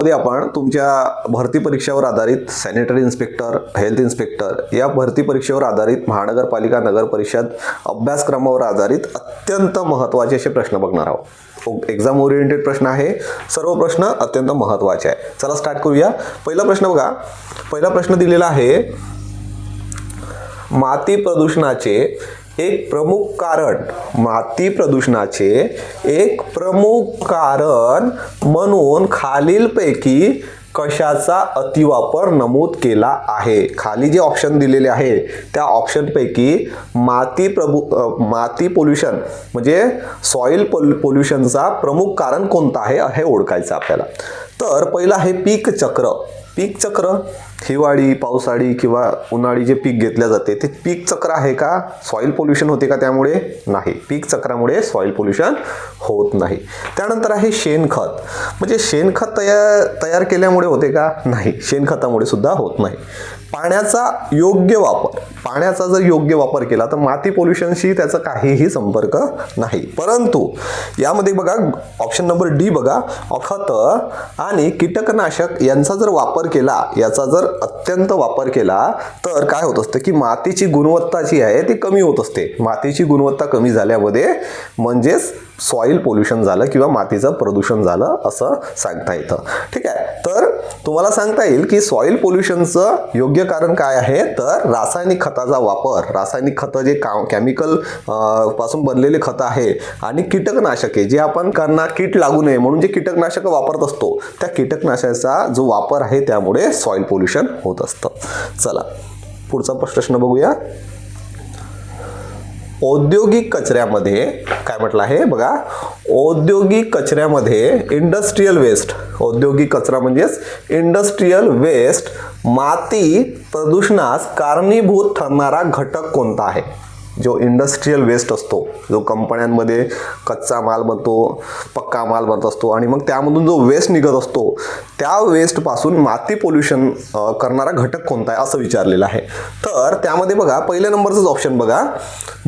मध्ये आपण तुमच्या भरती परीक्षेवर आधारित सॅनिटरी इन्स्पेक्टर हेल्थ इन्स्पेक्टर या भरती परीक्षेवर आधारित महानगरपालिका नगर परिषद अभ्यासक्रमावर आधारित अत्यंत महत्त्वाचे असे प्रश्न बघणार आहोत. एक्झाम ओरिएंटेड प्रश्न आहे. सर्व प्रश्न अत्यंत महत्त्वाचे आहे. चला स्टार्ट करूया. पहिला प्रश्न बघा. पहिला प्रश्न दिलेला आहे माती प्रदूषणाचे एक प्रमुख कारण माती प्रदूषणाचे एक प्रमुख कारण म्हणून खालीलपैकी कशाचा अतिवापर नमूद केला आहे? खाली जे ऑप्शन दिलेले आहे त्या ऑप्शनपैकी माती प्रभू माती पोल्युशन म्हणजे सॉइल पोल पोल्युशनचा प्रमुख कारण कोणतं आहे हे ओळखायचं आपल्याला. तर पहिलं आहे पीक चक्र पीक चक्र हिवाळी पावसाळी किंवा उन्हाळी जे पीक घेतल्या जाते ते पीक चक्र आहे का? सॉईल पोल्युशन होते का त्यामुळे? नाही. पीक चक्रामुळे सॉईल पोल्युशन होत नाही. त्यानंतर आहे शेणखत. म्हणजे शेणखत तयार तयार केल्यामुळे होते का? नाही. शेणखतामुळे सुद्धा होत नाही. पाण्याचा योग्य वापर पाण्याचा जर योग्य वापर केला तर माती पोल्युशनशी त्याचा काहीही संपर्क नाही. परंतु यामध्ये बघा ऑप्शन नंबर डी बघा अखत आणि कीटकनाशक यांचा जर वापर केला याचा जर अत्यंत वापर केला तर काय होत असतं की मातीची गुणवत्ता जी आहे ती कमी होत असते. मातीची गुणवत्ता कमी झाल्यामध्ये म्हणजेच सॉइल पोल्युशन झालं किंवा मातीचं प्रदूषण झालं असं सांगता येतं. ठीक आहे? तर तुम्हाला सांगता येईल की सॉइल पोल्युशनचं योग्य कारण काय आहे? तर रासायनिक खताचा वापर रासायनिक खतं जे का केमिकलपासून बनलेले खतं आहे आणि कीटकनाशके जे आपण त्यांना कीट लागू नये म्हणून जे कीटकनाशक वापरत असतो त्या कीटकनाशकाचा जो वापर आहे त्यामुळे सॉइल पोल्युशन होत असतं. चला पुढचा प्रश्न बघूया. औद्योगिक कचऱ्यामध्ये काय म्हटलं आहे? बघा औद्योगिक कचऱ्यामध्ये इंडस्ट्रीयल वेस्ट औद्योगिक कचरा म्हणजेच इंडस्ट्रीयल वेस्ट माती प्रदूषणास कारणीभूत ठरणारा घटक कोणता आहे? जो इंडस्ट्रीयल वेस्ट असतो जो कंपन्यांमध्ये कच्चा माल बनतो पक्का माल बनत असतो आणि मग त्यामधून जो वेस्ट निघत असतो त्या वेस्टपासून माती पोल्युशन करणारा घटक कोणता आहे असं विचारलेलं आहे. तर त्यामध्ये बघा पहिल्या नंबरचंच ऑप्शन बघा.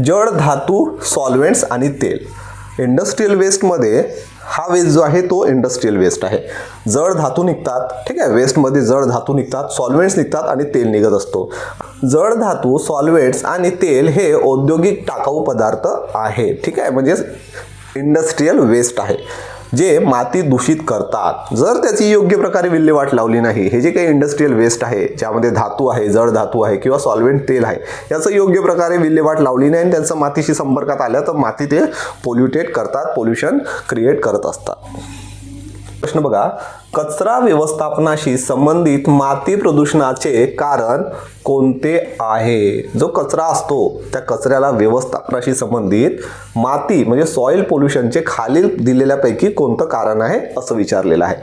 जड धातू सॉल्वेंट्स आणि तेल. इंडस्ट्रीयल वेस्टमध्ये हा वेस्ट जो आहे तो इंडस्ट्रीयल वेस्ट आहे. जड धातू निघतात ठीक आहे? वेस्टमध्ये जड धातू निघतात सॉल्वेंट्स निघतात आणि तेल निघत असतो. जड धातू सॉल्वेंट्स आणि तेल हे औद्योगिक टाकाऊ पदार्थ आहे ठीक आहे? म्हणजेच इंडस्ट्रीयल वेस्ट आहे. जे माती दूषित करतात. जर त्याची योग्य प्रकारे विल्हेवाट लावली नाही हे जे काही इंडस्ट्रीयल वेस्ट आहे ज्यामध्ये धातू आहे जड धातू आहे किंवा सॉल्वेंट तेल आहे याचं योग्य प्रकारे विल्हेवाट लावली नाही आणि त्यांचं मातीशी संपर्कात आलं तर माती ते पोल्युटेट करतात पोल्युशन क्रिएट करत असतात. प्रश्न बघा कचरा व्यवस्थापनाशी संबंधित माती प्रदूषणाचे कारण कोणते आहे? जो कचरा असतो त्या कचऱ्याला व्यवस्थापनाशी संबंधित माती म्हणजे सॉइल पोल्युशनचे खालील दिलेल्यापैकी कोणतं कारण आहे असं विचारलेलं आहे.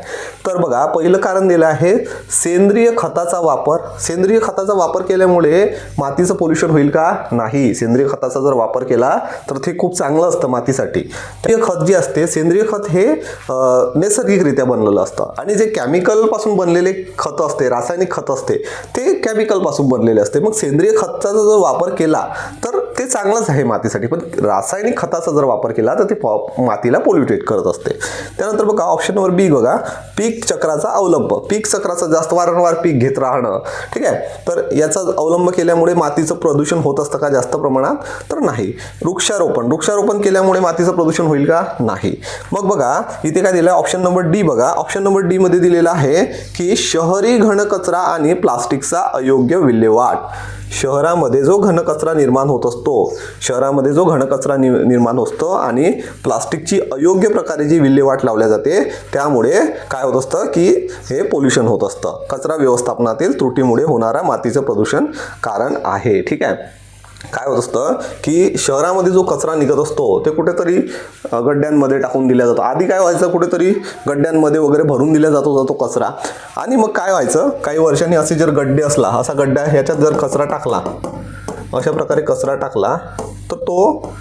तर बघा पहिलं कारण दिलं आहे सेंद्रिय खताचा वापर. सेंद्रिय खताचा वापर केल्यामुळे मातीचं पोल्युशन होईल का? नाही. सेंद्रिय खताचा जर वापर केला तर ते खूप चांगलं असतं मातीसाठी. ते खत जे असते सेंद्रिय खत हे नैसर्गिकरित्या बनलेलं असतं. आणि जे केमिकलपासून बनलेले खत असते रासायनिक खत असते ते केमिकलपासून बनलेले असते. मग सेंद्रिय खताचा जर वापर केला तर ते चांगलंच आहे मातीसाठी. पण रासायनिक खताचा जर वापर केला तर ते पॉ- मातीला पोल्युटेट करत असते. त्यानंतर बघा ऑप्शन नंबर बी बघा. पीक चक्राचा अवलंब. पीक चक्राचा जास्त वारंवार पीक घेत राहणं. ठीक आहे? तर याचा अवलंब केल्यामुळे मातीचं प्रदूषण होत असतं का जास्त प्रमाणात? तर नाही. वृक्षारोपण. वृक्षारोपण केल्यामुळे मातीचं प्रदूषण होईल का? नाही. मग बघा इथे काय दिलं ऑप्शन नंबर डी बघा. ऑप्शन नंबर डी मध्ये दिलेलं आहे की शहरी घनकचरा आणि प्लास्टिकचा अयोग्य विल्हेवाट. शहरामध्ये जो घनकचरा निर्माण होत असतो शहरामध्ये जो घनकचरा नि निर्माण असतो आणि प्लास्टिकची अयोग्य प्रकारे जी विल्हेवाट लावल्या जाते त्यामुळे काय होत असतं की हे पोल्युशन होत असतं. कचरा व्यवस्थापनातील त्रुटीमुळे होणारा मातीचं प्रदूषण कारण आहे. ठीक आहे? काय होत असतं की शहरामध्ये जो कचरा निघत असतो ते कुठेतरी गड्ड्यांमध्ये टाकून दिला जातो. आधी काय व्हायचं कुठेतरी गड्ड्यांमध्ये वगैरे भरून दिला जातो जातो कचरा. आणि मग काय व्हायचं काही वर्षांनी असे जर गड्डे असला असा गड्डा ह्याच्यात जर कचरा टाकला अशा प्रकारे कचरा टाकला तर तो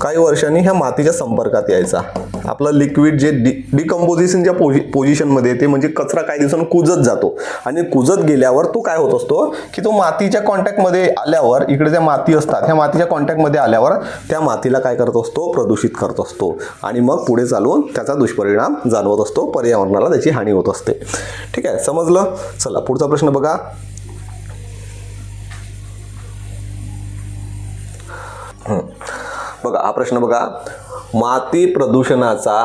काही वर्षांनी ह्या मातीच्या संपर्कात यायचा. आपलं लिक्विड जे डि डिकम्पोजिशनच्या पोझि पोझिशनमध्ये ते म्हणजे कचरा काही दिवसांनी कुजत जातो. आणि कुजत गेल्यावर तो काय होत असतो? की तो मातीच्या कॉन्टॅक्टमध्ये आल्यावर इकडे ज्या माती असतात ह्या मातीच्या कॉन्टॅक्टमध्ये आल्यावर त्या मातीला काय करत असतो? प्रदूषित करत असतो. आणि मग पुढे चालून त्याचा दुष्परिणाम जाणवत असतो. पर्यावरणाला त्याची हानी होत असते. ठीक आहे समजलं? चला पुढचा प्रश्न बघा. बघा हा प्रश्न बघा. माती प्रदूषणाचा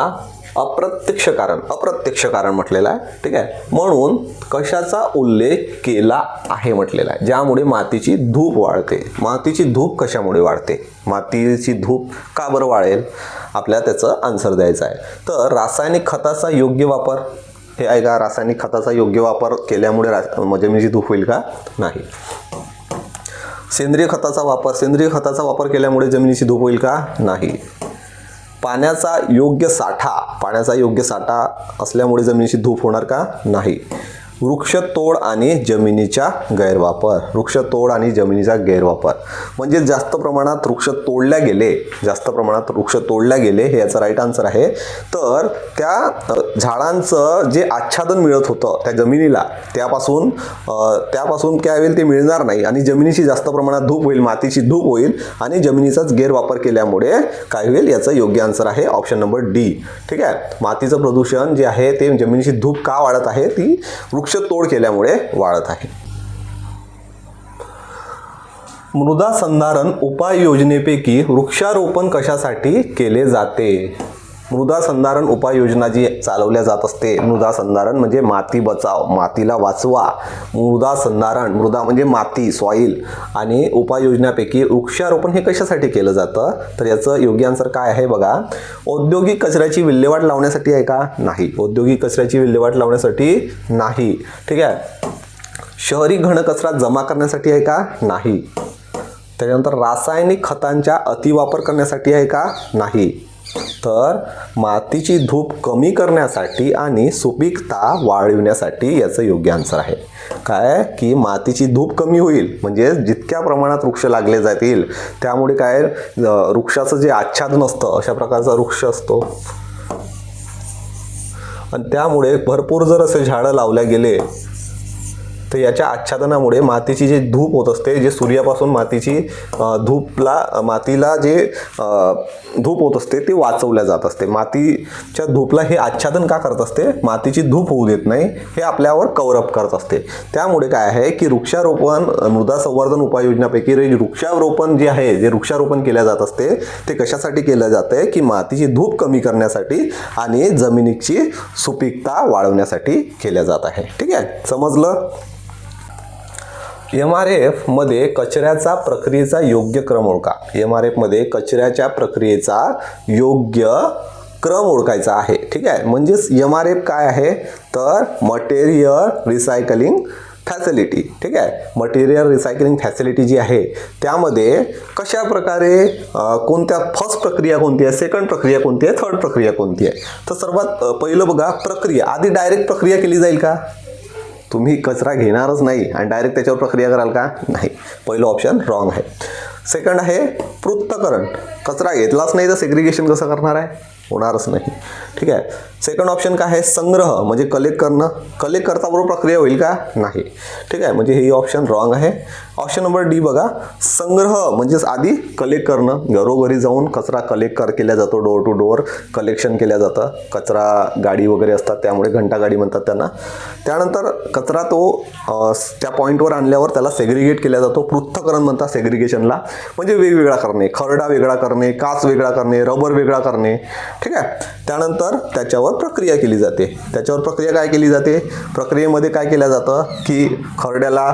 अप्रत्यक्ष कारण अप्रत्यक्ष कारण म्हटलेलं आहे ठीक आहे? म्हणून कशाचा उल्लेख केला आहे म्हटलेला आहे? ज्यामुळे मातीची धूप वाढते. मातीची धूप कशामुळे वाढते? मातीची धूप का बरं वाढेल? आपल्याला त्याचं आन्सर द्यायचं आहे. तर रासायनिक खताचा योग्य वापर हे आहे का रासायनिक खताचा योग्य वापर केल्यामुळे रा जमिनीची धूप होईल का? नाही. सेंद्रिय खताचा वापर सेंद्रिय खताचा वापर केल्यामुळे जमिनीची धूप होईल का? नाही. पाण्याचा योग्य साठा पाण्याचा योग्य साठा असल्यामुळे जमिनीची धूप होणार का? नाही. वृक्षतोड आणि जमिनीचा गैरवापर. वृक्षतोड आणि जमिनीचा गैरवापर. म्हणजे जास्त प्रमाणात वृक्ष तोडल्या गेले जास्त प्रमाणात वृक्ष तोडल्या गेले हे याचं राईट आन्सर आहे. तर त्या झाडांचं जे आच्छादन मिळत होतं त्या जमिनीला त्यापासून त्यापासून काय होईल ते मिळणार नाही आणि जमिनीची जास्त प्रमाणात धूप होईल मातीची धूप होईल आणि जमिनीचाच गैरवापर केल्यामुळे काय होईल याचं योग्य आन्सर आहे ऑप्शन नंबर डी ठीक आहे? मातीचं प्रदूषण जे आहे ते जमिनीची धूप का वाढत आहे? ती वृक्ष वृक्षतोड केल्यामुळे वाढत आहे. मृदा संधारण उपाययोजनेपैकी वृक्षारोपण कशासाठी केले जाते? मृदा संधारण उपाययोजना जी चालवल्या जात असते मृदा संधारण म्हणजे माती बचाव मातीला वाचवा. मृदा संधारण मृदा म्हणजे माती सॉईल आणि उपाययोजनापैकी वृक्षारोपण हे कशासाठी केलं जातं? तर याचं योग्य आन्सर काय आहे बघा? औद्योगिक कचऱ्याची विल्हेवाट लावण्यासाठी आहे का? नाही. औद्योगिक कचऱ्याची विल्हेवाट लावण्यासाठी नाही. ठीक आहे? शहरी घनकचरा जमा करण्यासाठी आहे का? नाही. त्याच्यानंतर रासायनिक खतांच्या अतिवापर करण्यासाठी आहे का? नाही. तर मातीची धूप कमी करण्यासाठी आणि सुपीकता वाढविण्यासाठी याचं योग्य आन्सर आहे. काय? की मातीची धूप कमी होईल म्हणजे जितक्या प्रमाणात वृक्ष लागले जातील त्यामुळे काय? वृक्षाचं जे आच्छादन असतं अशा प्रकारचा वृक्ष असतो. आणि त्यामुळे भरपूर जर असे झाडं लावल्या गेले तर याच्या आच्छादनामुळे मातीची जे धूप होत असते जे सूर्यापासून मातीची धूपला मातीला जे धूप होत असते ते वाचवल्या जात असते. मातीच्या धूपला हे आच्छादन का करत असते? मातीची धूप होऊ देत नाही हे आपल्यावर कवरअप करत असते. त्यामुळे काय आहे की वृक्षारोपण मृदा संवर्धन उपाययोजनापैकी वृक्षारोपण जे आहे जे वृक्षारोपण केल्या जात असते ते कशासाठी केलं जातं की मातीची धूप कमी करण्यासाठी आणि जमिनीची सुपीकता वाढवण्यासाठी केल्या जात आहे. ठीक आहे? समजलं? एम आर एफमध्ये कचऱ्याचा प्रक्रियेचा योग्य क्रम ओळखा. एम आर एफमध्ये कचऱ्याच्या प्रक्रियेचा योग्य क्रम ओळखायचा आहे. ठीक आहे? म्हणजेच एम आर एफ काय आहे? तर मटेरियल रिसायकलिंग फॅसिलिटी. ठीक आहे? मटेरियल रिसायकलिंग फॅसिलिटी जी आहे त्यामध्ये कशा प्रकारे कोणत्या फर्स्ट प्रक्रिया कोणती आहे? सेकंड प्रक्रिया कोणती आहे? थर्ड प्रक्रिया कोणती आहे? तर सर्वात पहिलं बघा प्रक्रिया. आधी डायरेक्ट प्रक्रिया केली जाईल का? तुम्ही कचरा घेणारच नाही आणि डायरेक्ट त्याच्यावर प्रक्रिया कराल का? नाही. पहिलं ऑप्शन रॉंग आहे. सेकंड आहे पृथ्थकरण कचरा घेतलाच नाही तर सेग्रिगेशन कसं करणार आहे? होणारच नाही. ठीक आहे? सेकंड ऑप्शन काय आहे? संग्रह म्हणजे कलेक्ट करणं. कलेक्ट करता बरोबर प्रक्रिया होईल का? नाही. ठीक आहे? म्हणजे हे ऑप्शन रॉंग आहे. ऑप्शन नंबर डी बघा. संग्रह म्हणजेच आधी कलेक्ट करणं. घरोघरी जाऊन कचरा कलेक्ट कर केला जातो. डोअर टू डोअर कलेक्शन केल्या जातं. कचरा गाडी वगैरे असतात त्यामुळे घंटा गाडी म्हणतात त्यांना. त्यानंतर कचरा तो त्या पॉईंटवर आणल्यावर त्याला सेग्रिगेट केला जातो. पृथ्थकरण म्हणतात सेग्रिगेशनला म्हणजे वेगवेगळा करणे. खरडा वेगळा करणे काच वेगळा करणे रबर वेगळा करणे. ठीक आहे? त्यानंतर त्याच्यावर प्रक्रिया केली जाते. त्याच्यावर प्रक्रिया काय केली जाते? प्रक्रियेमध्ये काय केलं जातं? की खरड्याला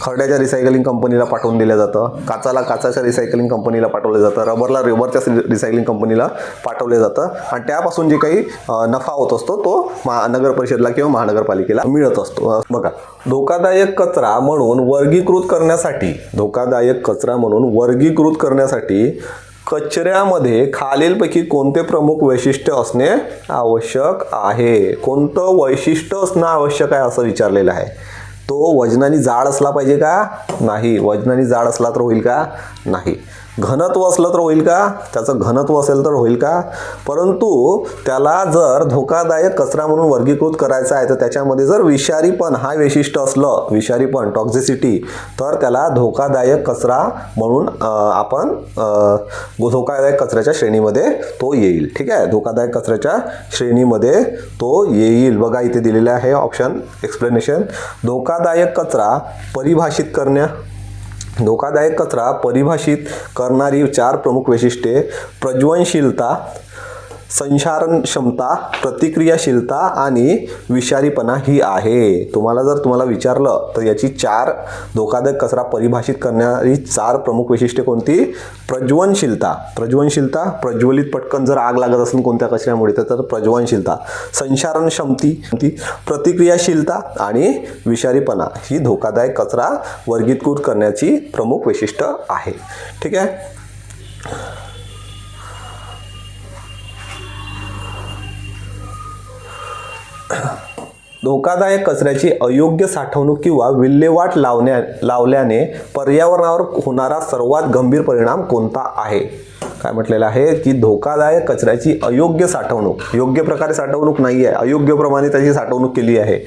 खरड्याच्या रिसायकलिंग कंपनीला पाठवून दिलं जातं. काचाला काचाच्या रिसायकलिंग कंपनीला पाठवलं जातं. रबरला रबरच्या रिसायकलिंग कंपनीला पाठवलं जातं. आणि त्यापासून जे काही नफा होत असतो तो महा नगर परिषदला किंवा महानगरपालिकेला मिळत असतो. बघा धोकादायक कचरा म्हणून वर्गीकृत करण्यासाठी धोकादायक कचरा म्हणून वर्गीकृत करण्यासाठी कचऱ्यामध्ये खालीलपैकी कोणते प्रमुख वैशिष्ट्य असणे आवश्यक आहे? कोणतं वैशिष्ट्य असणं आवश्यक आहे असं विचारलेलं आहे. तो वजनाने जाड असला पाहिजे का? नाही. वजनाने जाड असला तर होईल का? नाही. घनत्व असलं तर होईल का? त्याचं घनत्व असेल तर होईल का? परंतु त्याला जर धोकादायक कचरा म्हणून वर्गीकृत करायचा आहे तर त्याच्यामध्ये जर विषारीपण हा वैशिष्ट्य असलं विषारीपण टॉक्झिसिटी तर त्याला धोकादायक कचरा म्हणून आपण धोकादायक कचऱ्याच्या श्रेणीमध्ये तो येईल. ठीक आहे? धोकादायक कचऱ्याच्या श्रेणीमध्ये तो येईल. बघा इथे दिलेले आहे ऑप्शन एक्सप्लेनेशन धोका धोकादायक कचरा परिभाषित करण्या धोकादायक कचरा परिभाषित करणारी चार प्रमुख वैशिष्ट्ये. प्रज्वनशीलता संचारण क्षमता प्रतिक्रियाशीलता आणि विषारीपणा ही आहे. तुम्हाला जर तुम्हाला विचारलं तर याची चार धोकादायक कचरा परिभाषित करणारी चार प्रमुख वैशिष्ट्ये कोणती? प्रज्वनशीलता प्रज्वनशीलता प्रज्वलित पटकन जर आग लागत असेल कोणत्या कचऱ्यामुळे तर तर प्रज्वनशीलता संचारण क्षमती ती प्रतिक्रियाशीलता आणि विषारीपणा ही धोकादायक कचरा वर्गीकृत करण्याची प्रमुख वैशिष्ट्य आहे. ठीक आहे? धोकादायक कचऱ्याची अयोग्य साठवणूक किंवा विल्हेवाट लावण्या लावल्याने पर्यावरणावर होणारा सर्वात गंभीर परिणाम कोणता आहे? काय म्हटलेलं आहे की धोकादायक कचऱ्याची अयोग्य साठवणूक योग्य प्रकारे साठवणूक नाही आहे अयोग्य प्रमाणे त्याची साठवणूक केली आहे.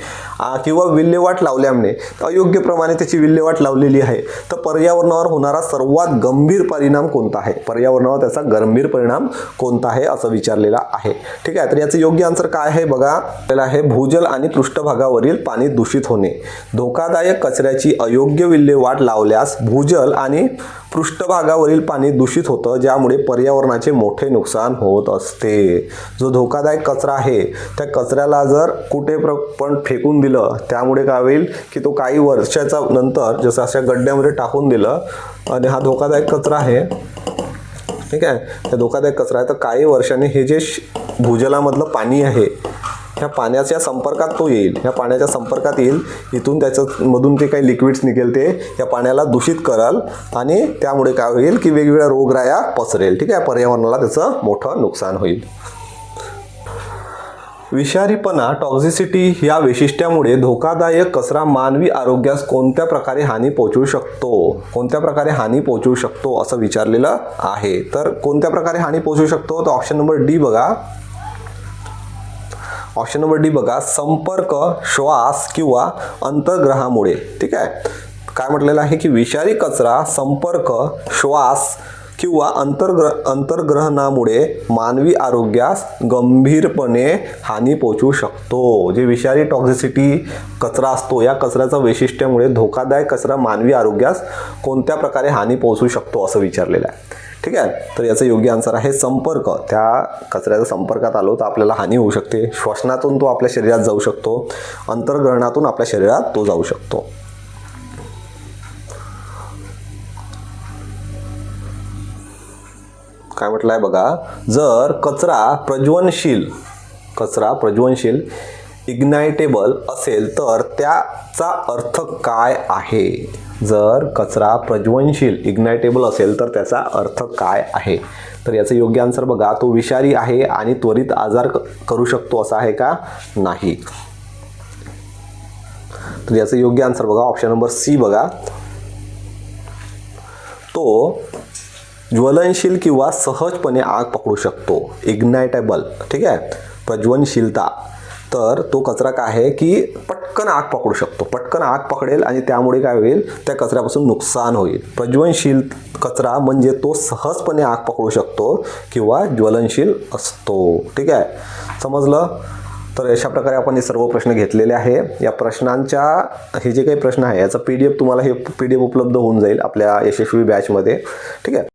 किंवा विल्हेवाट लावल्यामुळे अयोग्य प्रमाणे त्याची विल्हेवाट लावलेली आहे. तर पर्यावरणावर होणारा सर्वात गंभीर परिणाम कोणता आहे? पर्यावरणावर त्याचा गंभीर परिणाम कोणता आहे असं विचारलेला आहे. ठीक आहे तर याचं योग्य आन्सर काय आहे बघा? आपल्याला आहे भूजल आणि पृष्ठभागावरील पाणी दूषित होणे. धोकादायक कचऱ्याची अयोग्य विल्हेवाट लावल्यास भूजल आणि पृष्ठभागावरील पाणी दूषित होतं ज्यामुळे पर्यावरणाचे मोठे नुकसान होत असते. जो धोकादायक कचरा आहे त्या कचऱ्याला जर कुठे प्र पण फेकून दिलं त्यामुळे काय होईल की तो काही वर्षाचा नंतर जसं अशा गड्ड्यामध्ये टाकून दिलं आणि हा धोकादायक कचरा आहे. ठीक आहे? त्या धोकादायक कचरा आहे. तर काही वर्षांनी हे जे श- भूजलामधलं पाणी आहे ह्या पाण्याच्या संपर्कात तो येईल. ह्या पाण्याच्या संपर्कात येईल. इथून त्याच्या मधून काही लिक्विड्स निघेल ते या पाण्याला दूषित कराल आणि त्यामुळे काय होईल की वेगवेगळ्या रोगराया पसरेल. ठीक आहे? पर्यावरणाला त्याचं मोठं नुकसान होईल. विषारीपणा टॉक्झिसिटी या वैशिष्ट्यामुळे धोकादायक कचरा मानवी आरोग्यास कोणत्या प्रकारे हानी पोहोचवू शकतो? कोणत्या प्रकारे हानी पोहोचवू शकतो? असं विचारलेलं आहे. तर कोणत्या प्रकारे हानी पोहोचवू शकतो? तर ऑप्शन नंबर डी बघा. ऑप्शन नंबर डी बघा. संपर्क श्वास किंवा अंतर्ग्रहामुळे. ठीक आहे? काय म्हटलेलं आहे की विषारी कचरा संपर्क श्वास किंवा अंतर्ग्रह अंतर्ग्रहणामुळे मानवी आरोग्यास गंभीरपणे हानी पोचू शकतो. जे विषारी टॉक्झिसिटी कचरा असतो या कचऱ्याच्या वैशिष्ट्यामुळे धोकादायक कचरा मानवी आरोग्यास कोणत्या प्रकारे हानी पोहोचू शकतो असं विचारलेलं आहे. ठीक आहे? तर याचं योग्य आन्सर आहे संपर्क. त्या कचऱ्याच्या संपर्कात आलो तर आपल्याला हानी होऊ शकते. श्वसनातून तो आपल्या शरीरात जाऊ शकतो. अंतर्ग्रहणातून आपल्या शरीरात तो जाऊ शकतो. काय म्हटलं आहे बघा? जर कचरा प्रज्वनशील कचरा प्रज्वनशील इग्नायटेबल असेल तर त्याचा अर्थ काय आहे? जर कचरा प्रज्वनशील इग्नायटेबल असेल तर त्याचा अर्थ काय आहे? तर याचं योग्य आन्सर बघा. तो विषारी आहे आणि त्वरित आजार क- करू शकतो असा आहे का? नाही. तर याचं योग्य आन्सर बघा. ऑप्शन नंबर सी बघा. तो ज्वलनशील किंवा सहजपणे आग पकडू शकतो. इग्नायटेबल ठीक आहे? प्रज्वनशीलता तर तो कचरा काय आहे की पटकन आग पकडू शकतो. पटकन आग पकडेल आणि त्यामुळे काय होईल? त्या कचऱ्यापासून नुकसान होईल. प्रज्वलनशील कचरा म्हणजे तो सहजपणे आग पकडू शकतो किंवा ज्वलनशील असतो. ठीक आहे? समजलं? तर अशा प्रकारे आपण हे सर्व प्रश्न घेतलेले आहे. या प्रश्नांच्या हे जे काही प्रश्न आहे याचा पी डी एफ तुम्हाला हे पी डी एफ उपलब्ध होऊन जाईल आपल्या यशस्वी बॅचमध्ये ठीक आहे?